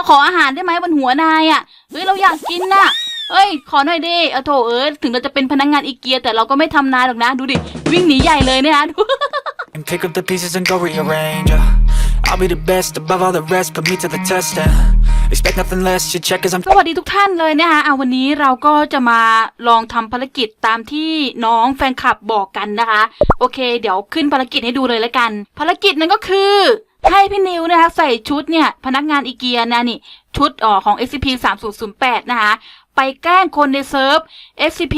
มาขออาหารได้ไหมบนหัวนายอะเฮ้ยเราอยากกินน่ะเอ้ย ขอหน่อยดิเออโถเออถึงเราจะเป็นพนักงานอีเกีย แต่เราก็ไม่ทำนายหรอกนะ ดูดิ วิ่งหนีใหญ่เลยนะคะดู and pick up the pieces and go rearrange. yeah. I'll be the best above all the rest, put me to the test. And expect nothing less. You check as I'm สวัสดีทุกท่านเลยนะคะเอาวันนี้เราก็จะมาลองทำภารกิจตามที่น้องแฟนคลับบอกกันนะคะ โอเค เดี๋ยวขึ้นภารกิจให้ดูเลยแล้วกัน ภารกิจนั้นก็คือ ให้พี่นิวนะคะใส่ชุดเนี่ยพนักงานอีเกียนะนี่ชุดอ่อของ SCP 3008นะคะไปแกล้งคนในเซิร์ฟ SCP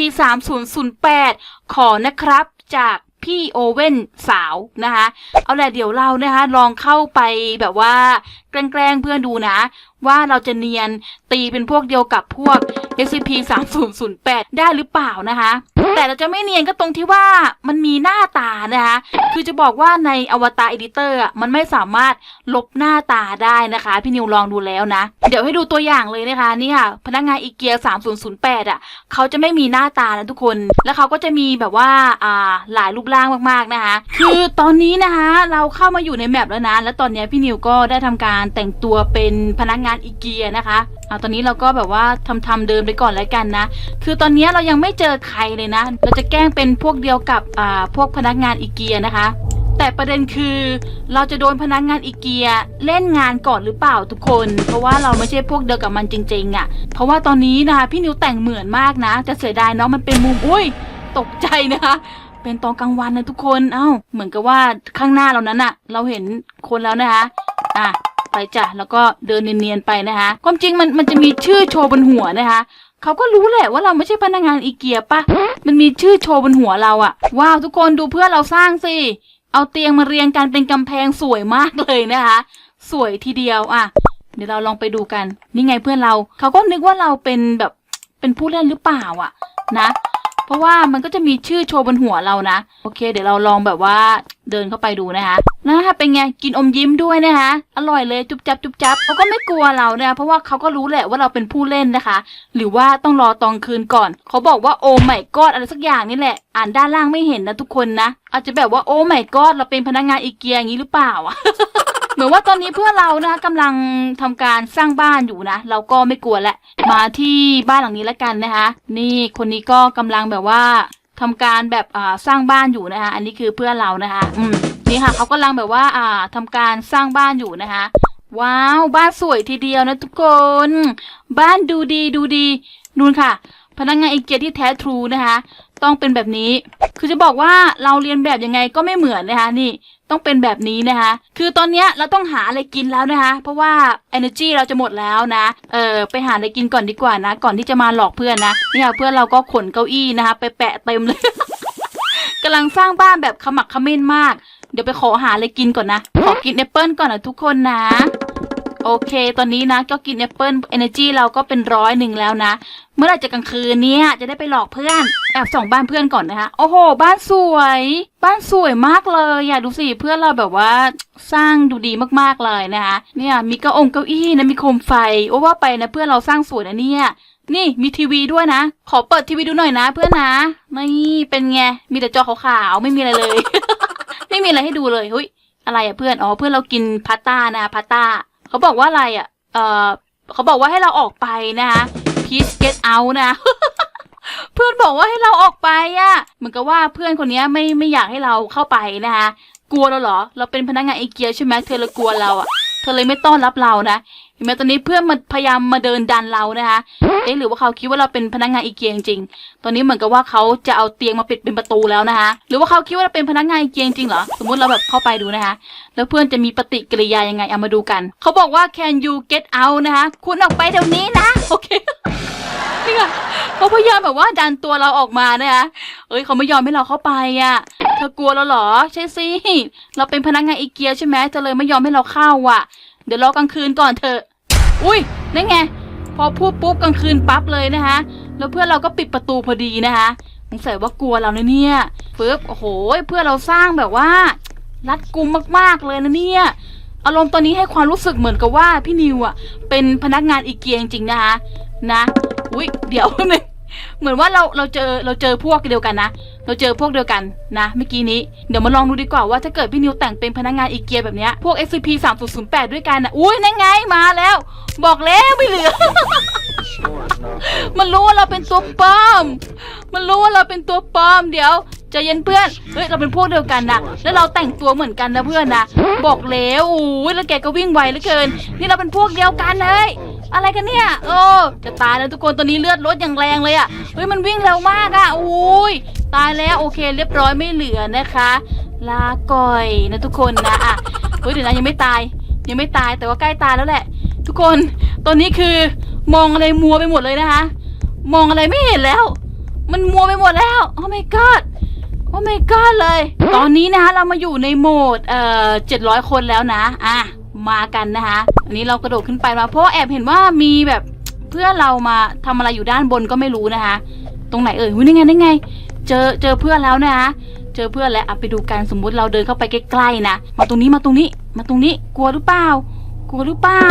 3008ขอนะครับจากพี่โอเว่นสาวนะคะ เอาแหละเดี๋ยวเรานะคะลองเข้าไปแบบว่า แกล้งเพื่อนดูนะ ว่าเราจะเนียนตีเป็นพวกเดียวกับพวก SCP 3008ได้หรือเปล่านะคะ แต่เราจะไม่เนียนก็ตรงที่ว่ามันมีหน้าตานะคะ คือจะบอกว่าในอวตารเอดิเตอร์มันไม่สามารถลบหน้าตาได้นะคะ พี่นิวลองดูแล้วนะ เดี๋ยวให้ดูตัวอย่างเลยนะคะนี่ค่ะ พนักงานอีเกีย 3008 อะ เขาจะไม่มีหน้าตานะทุกคน แล้วเขาก็จะมีแบบว่าอ่าหลายรูปร่างมากๆนะคะ คือตอนนี้นะคะ เราเข้ามาอยู่ในแมปแล้วนะ แล้วตอนนี้พี่นิวก็ได้ทำการแต่งตัวเป็นพนักงานอีเกียนะคะเอาตอนนี้เราก็แบบว่าทำทำๆเดินไปก่อนแล้วกันนะ คือตอนนี้เรายังไม่เจอใครเลยนะ เราจะแกล้งเป็นพวกเดียวกับอ่าพวกพนักงานอีเกียนะคะ แต่ประเด็นคือเราจะโดนพนักงานอีเกียเล่นงานก่อนหรือเปล่าทุกคน เพราะว่าเราไม่ใช่พวกเดียวกับมันจริงๆอะ่ะ เพราะว่าตอนนี้นะคะพี่นิวแต่งเหมือนมากนะแต่เสียดายเนาะมันเป็นมุมอุ้ยตกใจนะคะเป็นตอนกลางวันนะทุกคน เอ้า เหมือนกับว่าข้างหน้าเรานั้นอะเราเห็นคนแล้วนะคะ อะ ไปจ้ะแล้วก็เดินเนียนๆไปนะคะ ความจริงมันมันจะมีชื่อโชว์บนหัวนะคะเขาก็รู้แหละว่าเราไม่ใช่พนักงานอีเกียปะมันมีชื่อโชว์บนหัวเราอะว้าวทุกคนดูเพื่อนเราสร้างสิเอาเตียงมาเรียงกันเป็นกำแพงสวยมากเลยนะคะ สวยทีเดียวอะ เดี๋ยวเราลองไปดูกัน นี่ไงเพื่อนเรา เขาก็นึกว่าเราเป็นแบบเป็นผู้เล่นหรือเปล่าอะ นะ ราะว่ามันก็จะมีชื่อโชว์บนหัวเรานะ โอเค เดี๋ยวเราลองแบบว่าเดินเข้าไปดูนะคะนะคะเป็นไงกินอมยิ้มด้วยนะคะอร่อยเลยจุ๊บจับจุ๊บจับเขาก็ไม่กลัวเรานะคะเพราะว่าเขาก็รู้แหละว่าเราเป็นผู้เล่นนะคะ หรือว่าต้องรอตอนคืนก่อน เขาบอกว่าโอ้ไม่กอดอะไรสักอย่างนี่แหละ อ่านด้านล่างไม่เห็นนะทุกคนนะ อาจจะแบบว่าโอ้ไม่กอดเราเป็นพนักงานอีเกียอย่างนี้หรือเปล่าอะ เหมือนว่าตอนนี้เพื่อนเรานะคะกำลังทำการสร้างบ้านอยู่นะ เราก็ไม่กลัวแหละ มาที่บ้านหลังนี้แล้วกันนะคะ นี่คนนี้ก็กำลังแบบว่าทำการแบบอ่าสร้างบ้านอยู่นะคะ อันนี้คือเพื่อนเรานะคะอืมนี่ค่ะเขากำลังแบบว่าอ่าทำการสร้างบ้านอยู่นะคะ ว้าวบ้านสวยทีเดียวนะทุกคน บ้านดูดีดูดีนู่นค่ะ พนักงานอีเกียที่แท้ทรูนะคะ ต้องเป็นแบบนี้ คือจะบอกว่าเราเรียนแบบยังไงก็ไม่เหมือนนะคะนี่ต้องเป็นแบบนี้นะคะ คือตอนนี้เราต้องหาอะไรกินแล้วนะคะ เพราะว่า energy เราจะหมดแล้วนะ เออไปหาอะไรกินก่อนดีกว่านะ ก่อนที่จะมาหลอกเพื่อนนะนี่ยเพื่อนเราก็ขนเก้าอี้นะคะ ไปแปะเต็มเลยกำลังสร้างบ้านแบบขมักขม้นมาก เดี๋ยวไปขอหาอะไรกินก่อนนะ ขอกินแอปเปิลก่อนนะทุกคนนะ โอเค ตอนนี้นะก็กินแอปเปิลเอเนจีเราก็เป็นร้อยหนึ่งแล้วนะ เมื่อไหร่จะกลางคืนเนี่ยจะได้ไปหลอกเพื่อน แอบส่องบ้านเพื่อนก่อนนะคะ โอ้โห บ้านสวย บ้านสวยมากเลยอย่าดูสิเพื่อนเราแบบว่าสร้างดูดีมากๆเลยนะคะ เนี่ยมีเก้าองเก้าอี้นะมีโคมไฟ โอ้ว่าไปนะเพื่อนเราสร้างสวยนะเนี่ยนี่มีทีวีด้วยนะ ขอเปิดทีวีดูหน่อยนะเพื่อนนะ นี่เป็นไง มีแต่จอขาวๆ ไม่มีอะไรเลย ไม่มีอะไรให้ดูเลยเฮ้ย อะไรอะเพื่อน อ๋อ เพื่อนเรากินพาสต้านะพาสต้า เขาบอกว่าอะไรอะ เออเขาบอกว่าให้เราออกไปนะคะ please get out นะ เพื่อนบอกว่าให้เราออกไปอะ เหมือนกับว่าเพื่อนคนนี้ไม่ไม่อยากให้เราเข้าไปนะคะ กลัวเราเหรอ เราเป็นพนักงานไอเกียใช่ไหมเธอเลยกลัวเราอะ เธอเลยไม่ต้อนรับเรานะเห็นไหมตอนนี้เพื่อนมันพยายามมาเดินดันเรานะคะ เอ๊ะหรือว่าเขาคิดว่าเราเป็นพนักงานอีเกียจริงๆ ตอนนี้เหมือนกับว่าเขาจะเอาเตียงมาปิดเป็นประตูแล้วนะคะ หรือว่าเขาคิดว่าเราเป็นพนักงานอีเกียจริงเหรอ สมมติเราแบบเข้าไปดูนะคะ แล้วเพื่อนจะมีปฏิกิริยายังไง เอามาดูกัน เขาบอกว่า can you get out นะคะ คุณออกไปเดี๋ยวนี้นะ โอเคนี่ค่ะเขาพยายามแบบว่าดันตัวเราออกมานะคะเอ้ยเขาไม่ยอมให้เราเข้าไปอะ ธอกลัวเราเหรอ ใช่สิ เราเป็นพนักงานอีเกียใช่ไหมเธอเลยไม่ยอมให้เราเข้าอะ เดี๋ยวรอกลางคืนก่อนเถอะ อุ้ยนั่นไง พอพูดปุ๊บกลางคืนปั๊บเลยนะคะ แล้วเพื่อนเราก็ปิดประตูพอดีนะคะสงสัยว่ากลัวเรานเนี่ยปึ๊บโอ้โห เพื่อนเราสร้างแบบว่า รัดกุมมากๆเลยนะเนี่ย อารมณ์ตอนนี้ให้ความรู้สึกเหมือนกับว่าพี่นิวอะ เป็นพนักงานอีเกียจริงๆนะคะ นะ อุ้ยเดี๋ยวนึงเหมือนว่าเราเราเจอเราเจอพวกเดียวกันนะ เราเจอพวกเดียวกันนะเมื่อกี้นี้ เดี๋ยวมาลองดูดีกว่าว่าถ้าเกิดพี่นิวแต่งเป็นพนักงานอีเกียแบบเนี้ยพวก SCP 3 0 0 8ด้วยกันนะอุ้ยนั่นไงมาแล้ว บอกแล้วไม่เหลือ มันรู้ว่าเราเป็นตัวปลอม มันรู้ว่าเราเป็นตัวปลอมเดี๋ยวใจเย็นเพื่อน เฮ้ยเราเป็นพวกเดียวกันนะ แล้วเราแต่งตัวเหมือนกันนะเพื่อนนะ บอกแล้วอู้ยแล้วแกก็วิ่งไวเหลือเกิน นี่เราเป็นพวกเดียวกันเฮ้ยอะไรกันเนี่ย โอ้ จะตายแล้วทุกคน ตอนนี้เลือดลดอย่างแรงเลยอะ่ะ เฮ้ย มันวิ่งเร็วมากอะ่ะอุ้ย ตายแล้วโอเค เรียบร้อยไม่เหลือนะคะ ลาก่อยนะทุกคนนะอะเฮ้ยเดี๋ยวนะยังไม่ตาย ยังไม่ตายแต่ว่าใกล้ตายแล้วแหละ ทุกคนตอนนี้คือมองอะไรมัวไปหมดเลยนะคะ มองอะไรไม่เห็นแล้ว มันมัวไปหมดแล้วโอ้ my god โอ้ my god เลย ตอนนี้นะคะเรามาอยู่ในโหมดเอ่อเจ็ดร้อยคนแล้วนะอะมากันนะคะอันนี้เรากระโดดขึ้นไปมาเพราะแอบเห็นว่ามีแบบเพื่อนเรามาทำอะไรอยู่ด้านบนก็ไม่รู้นะคะ ตรงไหนเอ่ยหุ้ยนี่ไงนี่ไง เจอเจอเพื่อนแล้วนะคะเจอเพื่อนแล้วอะไปดูกันสมมุติเราเดินเข้าไปใกล้ๆนะมาตรงนี้มาตรงนี้ มาตรงนี้ กลัวหรือเปล่า กลัวหรือเปล่า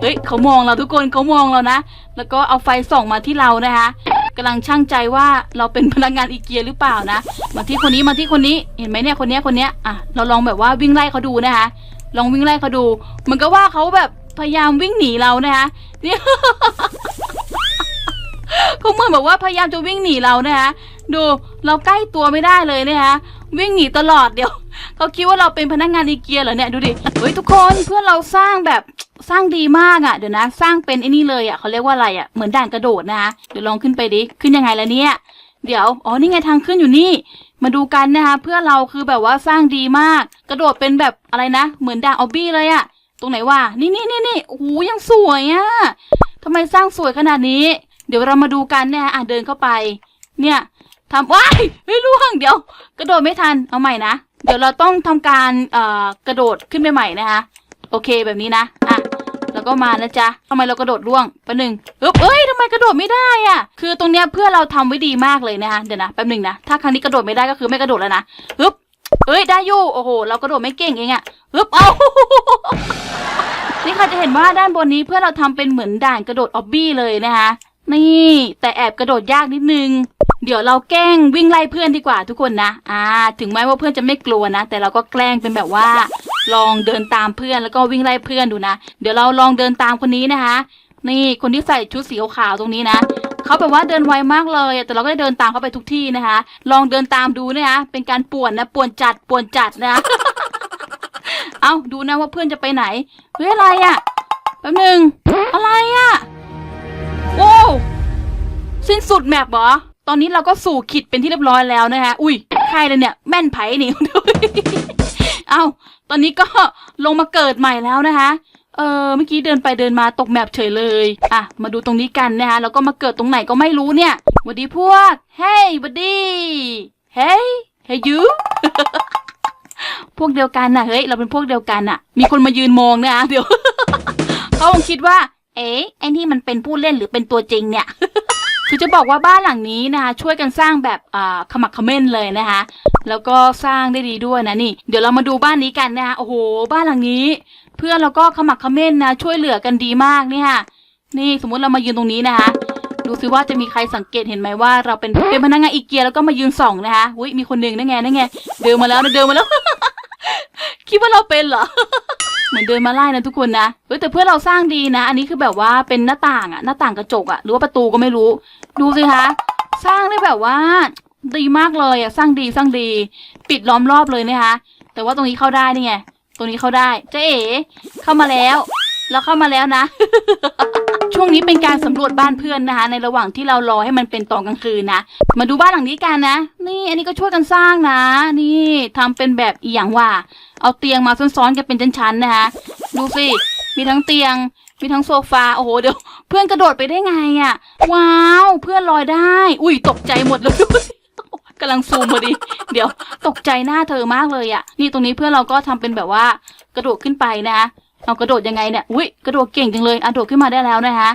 เฮ้ยเขามองเราทุกคนเขามองเรานะ แล้วก็เอาไฟส่องมาที่เรานะคะกำลังช่างใจว่าเราเป็นพนักงานอีเกียหรือเปล่านะมาที่คนนี้มาที่คนนี้เห็นไหมเนี่ยคนเนี้ยคนเนี้ยอะเราลองแบบว่าวิ่งไล่เขาดูนะคะลองวิ่งไล่เขาดูเหมือนกับว่าเขาแบบพยายามวิ่งหนีเรานะคะเนี่ย เขาเหมือนแบบว่าพยายามจะวิ่งหนีเรานะคะดูเราใกล้ตัวไม่ได้เลยนะคะวิ่งหนีตลอดเดี๋ยวเขาคิดว่าเราเป็นพนักงานอีเกียเหรอเนี่ยดูดิเฮ้ยทุกคนเพื่อนเราสร้างแบบสร้างดีมากอะ่ะเดี๋ยวนะ สร้างเป็นไอ้นี่เลยอะ่ะเขาเรียกว่าอะไรอะ่ะเหมือนด่านกระโดดนะคะเดี๋ยวลองขึ้นไปดิขึ้นยังไงละเนี่ย เดี๋ยวอ๋อนี่ไงทางขึ้นอยู่นี่ มาดูกันนะคะเพื่อเราคือแบบว่าสร้างดีมาก กระโดดเป็นแบบอะไรนะ เหมือนด่านออบบี้เลยอะ่ะตรงไหนวะนี่นี่นี่นี่โอ้โหยังสวยอะ่ะทำไมสร้างสวยขนาดนี้ เดี๋ยวเรามาดูกันนะคะอะเดินเข้าไป เนี่ยทำว้ายเฮ้ยล่วงเดี๋ยว กระโดดไม่ทันเอาใหม่นะ เดี๋ยวเราต้องทำการเอ่อกระโดดขึ้นไปใหม่นะคะโอเคแบบนี้นะอะแล้วก็มานะจ๊ะทำไมเรากระโดดร่วงแป๊บหนึ่งอึ๊บเอ้ยทำไมกระโดดไม่ได้อะ คือตรงเนี้ยเพื่อเราทำไว้ดีมากเลยนะคะเดี๋ยวนะแป๊บหนึ่งนะถ้าครั้งนี้กระโดดไม่ได้ก็คือไม่กระโดดแล้วนะอึ๊บเอ้ยได้อยู่โอ้โหเรากระโดดไม่เก่งเองอะอึ๊บเอานี่ค่ะจะเห็นว่าด้านบนนี้เพื่อเราทำเป็นเหมือนด่านกระโดดออบบี้เลยนะคะ นี่ แต่แอบกระโดดยากนิดนึง เดี๋ยวเราแกล้งวิ่งไล่เพื่อนดีกว่าทุกคนนะ อ่า ถึงแม้ว่าเพื่อนจะไม่กลัวนะ แต่เราก็แกล้งเป็นแบบว่า ลองเดินตามเพื่อนแล้วก็วิ่งไล่เพื่อนดูนะ เดี๋ยวเราลองเดินตามคนนี้นะคะ นี่คนที่ใส่ชุดสีขาวตรงนี้นะเขาแบบว่าเดินไวมากเลย แต่เราก็ได้เดินตามเขาไปทุกที่นะคะ ลองเดินตามดูนะคะ เป็นการป่วนนะ ป่วนจัด ป่วนจัดนะ เอาดูนะว่าเพื่อนจะไปไหน เฮ้ยอะไรอะ่ะ แป๊บหนึงอะไรอะ่ะ โอ้สิ้นสุดแมปเหรอ ตอนนี้เราก็สู่ขิดเป็นที่เรียบร้อยแล้วนะคะอุ้ยใครเลยเนี่ย แม่นไผ่นี่เอาตอนนี้ก็ลงมาเกิดใหม่แล้วนะคะเออเมื่อกี้เดินไปเดินมาตกแมปเฉยเลย อะ มาดูตรงนี้กันนะคะแล้วก็มาเกิดตรงไหนก็ไม่รู้เนี่ยสวัสดีพวก เฮ้ยบัดดี้เฮ้ย เฮ้ยยูพวกเดียวกันน่ะ เฮ้ย เราเป็นพวกเดียวกันน่ะ มีคนมายืนมองนะะเดี๋ยว เขาคงคิดว่า เอ๊ะไอ้นี่มันเป็นผู้เล่นหรือเป็นตัวจริงเนี่ยคือจะบอกว่าบ้านหลังนี้นะคะช่วยกันสร้างแบบอ่าขมักขม้นเลยนะคะ แล้วก็สร้างได้ดีด้วยนะนี่ เดี๋ยวเรามาดูบ้านนี้กันนะคะโอ้โห บ้านหลังนี้ เพื่อนเราก็ขมักขม้นนะช่วยเหลือกันดีมากนี่ค่ะนี่สมมุติเรามายืนตรงนี้นะคะ ดูซิว่าจะมีใครสังเกตเห็นไหมว่า เราเป็นเป็นพนักงานอีเกียแล้วก็มายืนส่องนะคะอุ้ยมีคนหนึ่งนั่นไงนั่นไงเดินมาแล้วนะเดินมาแล้ว คิดว่าเราเป็นเหรอ มือนเดินมาไล่นะทุกคนนะเฮ้ยแต่เพื่อนเราสร้างดีนะ อันนี้คือแบบว่าเป็นหน้าต่างอะหน้าต่างกระจกอะหรือว่าประตูก็ไม่รู้ ดูสิคะ สร้างได้แบบว่า ดีมากเลยอะสร้างดีสร้างดี ปิดล้อมรอบเลยนะคะ แต่ว่าตรงนี้เข้าได้นี่ไงตรงนี้เข้าได้เจ๊เอ๋เข้ามาแล้ว เราเข้ามาแล้วนะ ช่วงนี้เป็นการสำรวจบ้านเพื่อนนะคะ ในระหว่างที่เรารอให้มันเป็นตอนกลางคืนนะ มาดูบ้านหลังนี้กันนะ นี่อันนี้ก็ช่วยกันสร้างนะ นี่ทำเป็นแบบอีหยังว่า เอาเตียงมาซ้อนๆกันเป็นชั้นๆนะคะดูสิมีทั้งเตียงมีทั้งโซฟาโอ้โหเดี๋ยว เพื่อนกระโดดไปได้ไงอะ่ะ ว้าวเพื่อนลอยได้ อุ้ยตกใจหมดเลยกำลังซูมพอดี เดี๋ยวตกใจหน้าเธอมากเลยอะ่ะ นี่ตรงนี้เพื่อนเราก็ทำเป็นแบบว่ากระโดดขึ้นไปนะคะ เอากระโดดยังไงเนี่ยอุ้ยกระโดดเก่งจังเลยอะโดดขึ้นมาได้แล้วนะคะ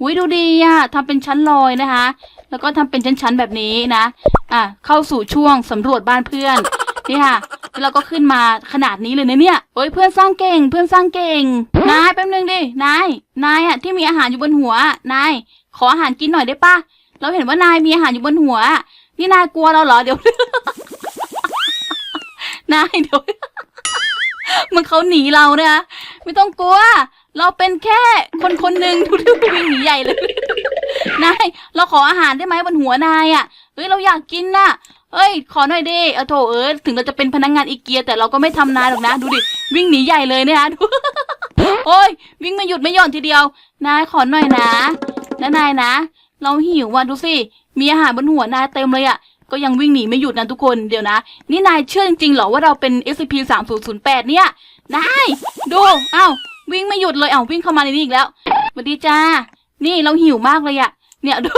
อุ้ยดูดีอะทำเป็นชั้นลอยนะคะ แล้วก็ทำเป็นชั้นๆแบบนี้นะอะเข้าสู่ช่วงสำรวจบ้านเพื่อนนี่ค่ะแล้วเราก็ขึ้นมาขนาดนี้เลยนะเนี่ยเฮ้ยเพื่อนสร้างเก่ง เพื่อนสร้างเก่งนายแป๊บนึงดินายนายอะที่มีอาหารอยู่บนหัวนายขออาหารกินหน่อยได้ปะเราเห็นว่านายมีอาหารอยู่บนหัว นี่นายกลัวเราเหรอเดี๋ยวนายเดี๋ยว มันเขาหนีเรานะคะไม่ต้องกลัว เราเป็นแค่คนคนหนึ่งทุกๆวิ่งหนีใหญ่เลยนายเราขออาหารได้ไหมบนหัวนายอะเฮ้ยเราอยากกินน่ะเอ้ย ขอหน่อยดิเอาโถเอ้ยถึงเราจะเป็นพนักงานอีเกีย แต่เราก็ไม่ทำนายหรอกนะ ดูดิวิ่งหนีใหญ่เลยเนี่ยนะดูโอ้ย วิ่งไม่หยุดไม่หย่อนทีเดียวนายขอหน่อยนะนะนายนะ เราหิวว่ะดูสิมีอาหารบนหัวนายเต็มเลยอะ ก็ยังวิ่งหนีไม่หยุดนะทุกคนเดี๋ยวนะ นี่นายเชื่อจริงๆเหรอว่าเราเป็น SCP 3 0 0 8เนี่ยนายดูอ้าววิ่งไม่หยุดเลยอ้าววิ่งเข้ามาในนี้อีกแล้วสวัสดีจ้า นี่เราหิวมากเลยอะเนี่ยดู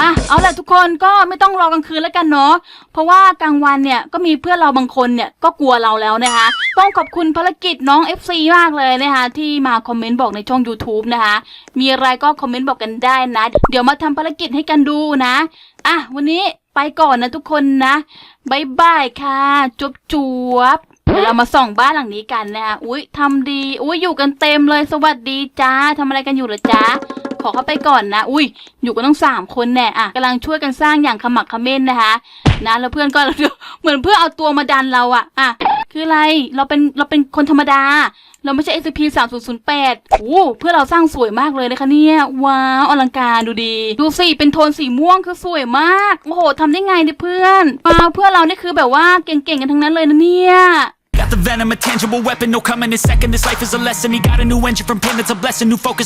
อะเอาละทุกคนก็ไม่ต้องรอกลางคืนแล้วกันเนาะเพราะว่ากลางวันเนี่ยก็มีเพื่อนเราบางคนเนี่ยก็กลัวเราแล้วนะคะต้องขอบคุณภารกิจน้อง FC มากเลยนะคะที่มาคอมเมนต์บอกในช่อง YouTube นะคะมีอะไรก็คอมเมนต์บอกกันได้นะ เดี๋ยวมาทำภารกิจให้กันดูนะอะวันนี้ ไปก่อนนะทุกคนนะบายบายค่ะจุบจวบเดี๋ยวเรามาส่องบ้านหลังนี้กันนะคะอุ้ยทำดีอุ้ยอยู่กันเต็มเลยสวัสดีจ้าทำอะไรกันอยู่หรอจ้าขอเข้าไปก่อนนะ อุ้ย อยู่กันต้องสามคนแน่อะกำลังช่วยกันสร้างอย่างขมักเขม้นนะคะ นะ แล้วเพื่อนก็เหมือนเพื่อนเอาตัวมาดันเราอะอะ คืออะไร เราเป็นเราเป็นคนธรรมดา เราไม่ใช่ SCP 3 0 0 8โอ้เพื่อเราสร้างสวยมากเลยนะคะเนี่ย ว้าวอลังการดูดี ดูสิ เป็นโทนสีม่วงคือสวยมาก โอ้โหทำได้ไงเนี่ยเพื่อนว้าวเพื่อนเรานี่คือแบบว่าเก่งๆกันทั้งนั้นเลยนะเนี่ย Got the venom, a tangible weapon, no coming in second. This life is a lesson. He got a new engine from pain, that's a blessing. New focus,